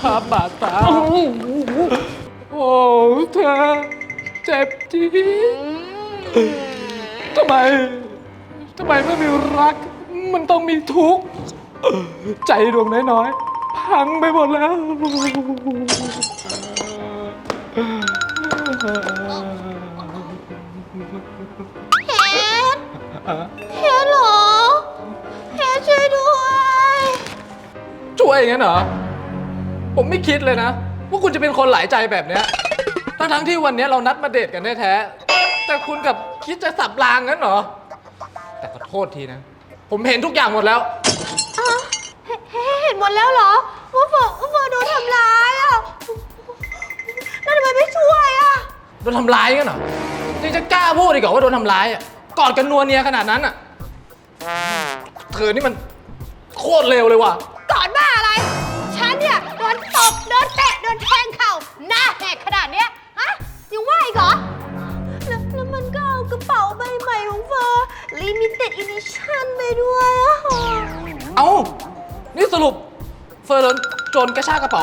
ภาพบาดตา โอ้เธอเจ็บจี๊ดทำไม ทำไมเมื่อมีรัก มันต้องมีทุกข์ ใจดวงน้อยๆ พังไปหมดแล้ว เฮ็ดเฮ็ดเหรอเฮ็ดช่วยด้วย ช่วยอย่างนั้นเหรอ ผมไม่คิดเลยนะ ว่าคุณจะเป็นคนหลายใจแบบเนี้ยทั้งทั้งๆที่วันเนี้ยเรานัดมาเดทกันแท้ๆแต่คุณกับคิดจะสับรางงั้นเหรอ แต่ขอโทษทีนะ ผมเห็นทุกอย่างหมดแล้วเฮ็ดเห็นหมดแล้วเหรอว่าเฟิร์นว่าเฟิร์นโดนทำร้ายอะแล้วทำไมไม่ช่วยอะ โดนทำร้ายกันเหรอยังจะกล้าพูดอีกเหรอว่าโดนทำร้ายอะกอดกันนัวเนียขนาดนั้นอะ เธอนี่มันโคตรเร็วเลยว่ะก่อน ตบโดนเตะโดนแทงเข่าหน้าแหกขนาดเนี้ยฮะยังว่าอีกเหรอแล้วแล้วมันก็เอากระเป๋าใบใหม่ของเฟอร์ limited edition ไปด้วยอะเอ้า นี่สรุปเฟอร์เรนโจรกระชากกระเป๋า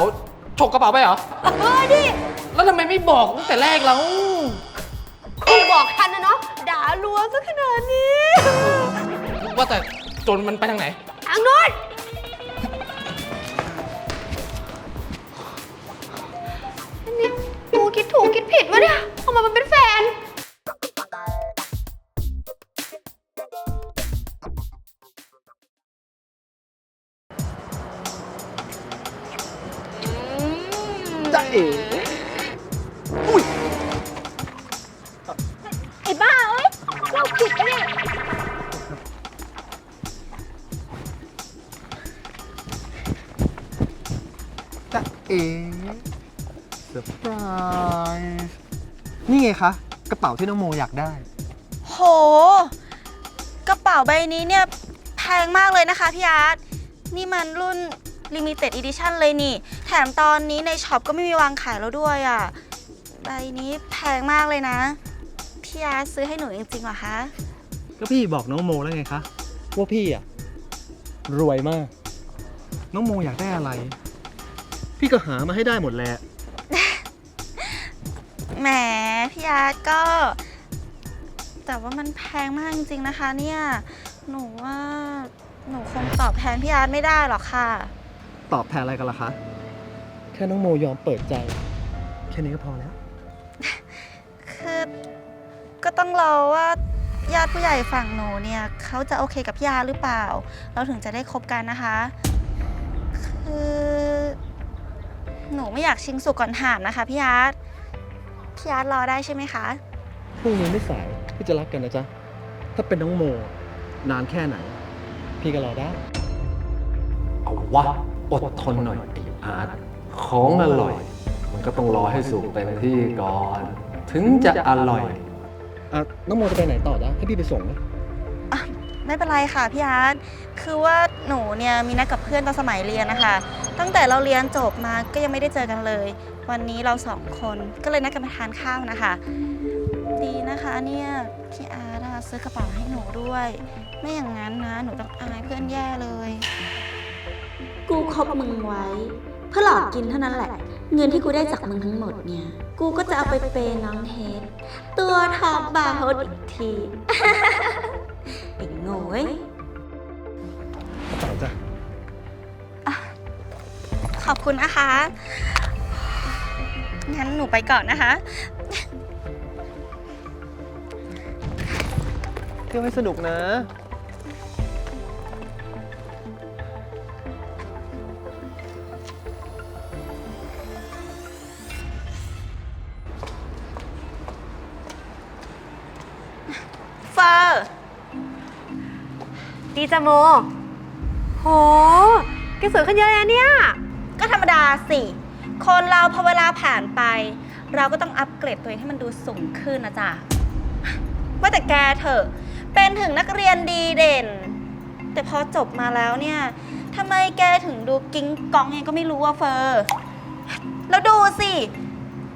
ฉกกระเป๋าไปเหรอ เออดิแล้วทำไมไม่บอกตั้งแต่แรกแล้ว กูบอกทันนะเนาะด่ารัวซะขนาดนี้ว่าแต่โจรมันไปทางไหน ทางโน้นนี่ ผิดวะเนี่ยออกมาเป็นแฟน จ้าเอ๋ อร์ไพรส์นี่ไงคะกระเป๋าที่น้องโมอยากได้ โห กระเป๋าใบนี้เนี่ยแพงมากเลยนะคะพี่อาร์ตนี่มันรุ่น Limited Edition เลยนี่ แถมตอนนี้ในช็อปก็ไม่มีวางขายแล้วด้วยอะ่ะ ใบนี้แพงมากเลยนะ พี่อาร์ตซื้อให้หนูจริงๆเหรอคะ ก็พี่บอกน้องโมแล้วไงคะว่าพี่อะรวยมาก น้องโมอยากได้อะไร พี่ก็หามาให้ได้หมดแหละ พี่อาร์ตก็ แต่ว่ามันแพงมากจริงๆนะคะ เนี่ย หนูว่าหนูคงตอบแทนพี่อาร์ตไม่ได้หรอกค่ะ ตอบแทนอะไรกันล่ะคะ แค่น้องโมยอมเปิดใจ แค่นี้ก็พอแล้ว คือก็ต้องรอว่าญาติผู้ใหญ่ฝั่งหนูเนี่ยเขาจะโอเคกับพี่อาร์ตหรือเปล่า เราถึงจะได้คบกันนะคะ คือ หนูไม่อยากชิงสุกก่อนถามนะคะพี่อาร์ต พี่อาร์ตรอได้ใช่ไหมคะ พรุ่งนี้ไม่สายพี่จะรักกันนะจ๊ะ ถ้าเป็นน้องโม นานแค่ไหน พี่ก็รอได้ เอาวะ อดทนหน่อยไอ้อาร์ตของอร่อย มันก็ต้องรอให้สุกเต็มที่ก่อน ถึงจะอร่อย อะน้องโมจะไปไหนต่อจ๊ะให้พี่ไปส่งนะไม่เป็นไรค่ะพี่อาร์ตคือว่าหนูเนี่ยมีนัดกับเพื่อนตอนสมัยเรียนนะคะ ตั้งแต่เราเรียนจบมาก็ยังไม่ได้เจอกันเลย วันนี้เราสองคนก็เลยนัดกันไปทานข้าวนะคะ ดีนะคะเนี่ยพี่อาร์ตอะซื้อกระเป๋าให้หนูด้วย ไม่อย่างนั้นนะหนูต้องอายเพื่อนแย่เลย กูคบมึงไว้ เพื่อหลอกกินเท่านั้นแหละ เงินที่กูได้จากมึงทั้งหมดเนี่ย กูก็จะเอาไปเปย์น้องเทสตัวท็อปบาร์โฮสอีกทีไอ้โง่เว้ยกระเป๋าจ้ะขอบคุณนะคะ งั้นหนูไปก่อนนะคะ เที่ยวให้สนุกนะ เฟอร์ ดีจ้ะโม โห แกสวยขึ้นเยอะเลยเนี่ย ก็ธรรมดาสิ คนเราพอเวลาผ่านไป เราก็ต้องอัปเกรดตัวเองให้มันดูสูงขึ้นนะจ๊ะว่าแต่แกเถอะ เป็นถึงนักเรียนดีเด่น แต่พอจบมาแล้วเนี่ยทำไมแกถึงดูกิ้งกองยังไงก็ไม่รู้ว่าเฟอร์ แล้วดูสิ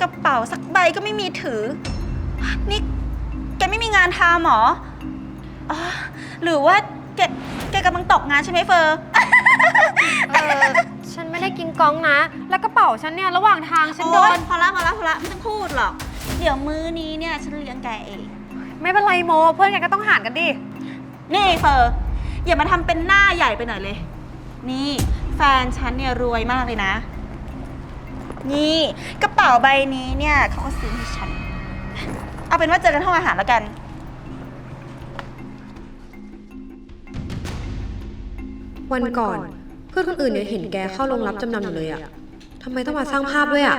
กระเป๋าสักใบก็ไม่มีถือ นี่แกไม่มีงานทำหรออ๋อหรือว่าแกแกกำลังตกงานใช่ไหมเฟอร์ เออ กินกองนะ แล้วกระเป๋าฉันเนี่ยระหว่างทางฉันโดโอ๊ยน พอละพอละพอละไม่ต้องพูดหรอก เดี๋ยวมื้อนี้เนี่ยฉันเลี้ยงแกเอง ไม่เป็นไรโม เพื่อนกันก็ต้องหารกันดิ นี่เฟอร์อย่ามาทำเป็นหน้าใหญ่ไปหน่อยเลย นี่ แฟนฉันเนี่ยรวยมากเลยนะ นี่กระเป๋าใบนี้เนี่ยเขาก็ซื้อให้ฉัน เอาเป็นว่าเจอกันห้องอาหารแล้วกัน วันก่อน เพื่อนคนอื่นเนี่ยเห็นแกเข้าโรงรับจำนำอยู่เลยอะทำไมต้องมาสร้างภาพด้วยอะ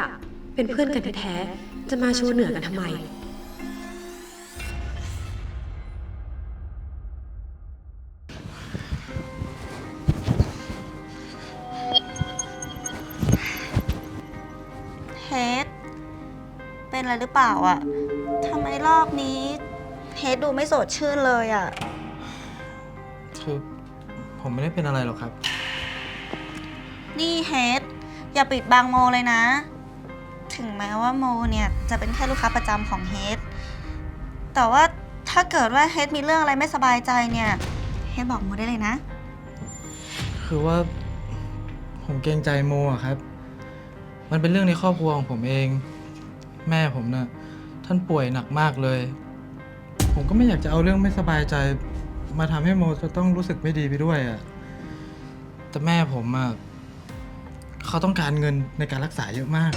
เป็นเพื่อนกันแท้ๆจะมาโชว์เหนือกันทำไม เฮดเป็นอะไรหรือเปล่าอะทำไมรอบนี้เฮดดูไม่สดชื่นเลยอะ คือผมไม่ได้เป็นอะไรหรอกครับ นี่เฮดอย่าปิดบังโมเลยนะ ถึงแม้ว่าโมเนี่ย จะเป็นแค่ลูกค้าประจำของเฮดแต่ว่าถ้าเกิดว่าเฮดมีเรื่องอะไรไม่สบายใจเนี่ยเฮดบอกโมได้เลยนะ คือว่าผมเกรงใจโมอะครับ มันเป็นเรื่องในครอบครัวของผมเอง แม่ผมนะ่ะท่านป่วยหนักมากเลย ผมก็ไม่อยากจะเอาเรื่องไม่สบายใจ มาทำให้โมจะต้องรู้สึกไม่ดีไปด้วยอะแต่แม่ผมอะ เขาต้องการเงินในการรักษาเยอะมาก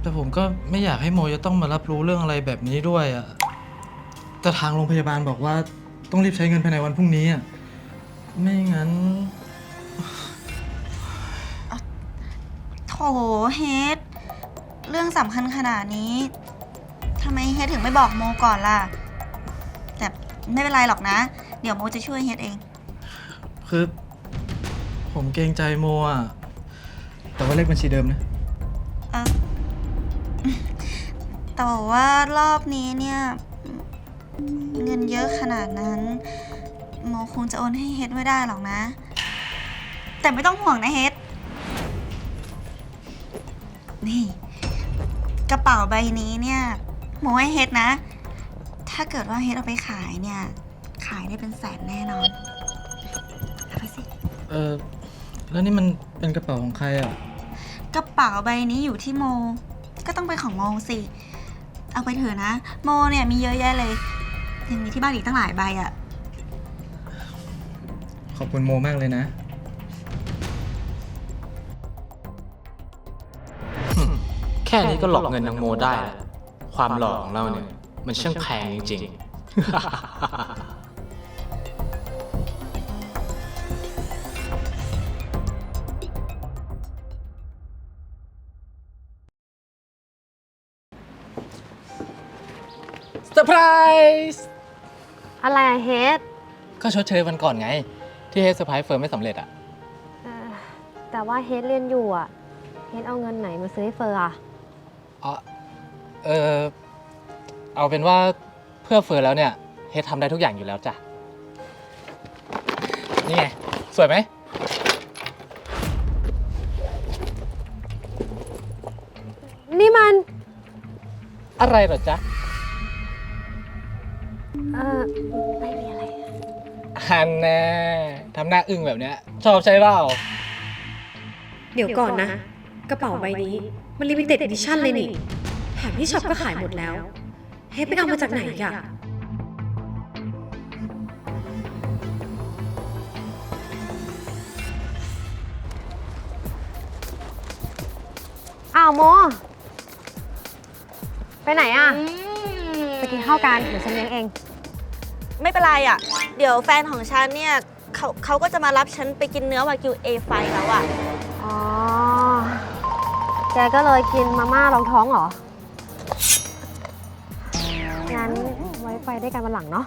แต่ผมก็ไม่อยากให้โมจะต้องมารับรู้เรื่องอะไรแบบนี้ด้วยอะแต่ทางโรงพยาบาลบอกว่าต้องรีบใช้เงินภายในวันพรุ่งนี้อะไม่งั้น โถเฮดเรื่องสำคัญขนาดนี้ทำไมเฮดถึงไม่บอกโมก่อนล่ะ แต่ไม่เป็นไรหรอกนะ เดี๋ยวโมจะช่วยเฮดเอง คือ ผมเกรงใจโมอะ แต่ว่าเลขบัญชีเดิมนะเออแต่ว่ารอบนี้เนี่ย เงินเยอะขนาดนั้น โมคงจะโอนให้เฮดไม่ได้หรอกนะ แต่ไม่ต้องห่วงนะเฮดนี่ กระเป๋าใบนี้เนี่ย โมให้เฮดนะ ถ้าเกิดว่าเฮดเอาไปขายเนี่ย ขายได้เป็นแสนแน่นอนเอาไปสิ เออแล้วนี่มันเป็นกระเป๋าของใครอะ กระเป๋าใบนี้อยู่ที่โม ก็ต้องเป็นของโมสิ เอาไปเถอะนะ โมเนี่ยมีเยอะแยะเลยยังมีที่บ้านอีกตั้งหลายใบอะขอบคุณโมมากเลยนะ แค่นี้ก็หลอกเงินนางโมได้แล้วความหล่อของเราเนี่ย มันช่างแพงจริงๆ อร์ไพรส์อะไรอะเฮดก็ชดเชยวันก่อนไง ที่เฮดเซอร์ไพรส์เฟิร์มไม่สำเร็จอะ เอ่อแต่ว่าเฮดเรียนอยู่อะเฮดเอาเงินไหนมาซื้อให้เฟอร์อะอ๋อเออเอาเป็นว่าเพื่อเฟิร์นแล้วเนี่ยเฮดทำได้ทุกอย่างอยู่แล้วจ้ะ นี่ไง สวยไหม นี่มันอะไรเหรอจ๊ะ เออไม่มีอะไรฮันแน่ทำหน้าอึ้งแบบเนี้ย ชอบใช่เปล่าเดี๋ยวก่อนนะ กระเป๋าใบนี้มันลิมิเต็ด d ิชั่นเลยนี่ แถมที่ช็อปก็ขายหมดแล้ว เฮ้ไปเอามาจากไหนอีกอะอ้าวโม ไปไหนอะไปกินข้าวกัน เดี๋ยวฉันเลี้ยงเอง ไม่เป็นไรอะเดี๋ยวแฟนของฉันเนี่ยเขาเขาก็จะมารับฉันไปกินเนื้อวากิวเอไฟแล้วอะอ๋อ แกก็เลยกินมาม่ารองท้องเหรอ งั้นไว้ไปได้วยกันวันหลังเนาะ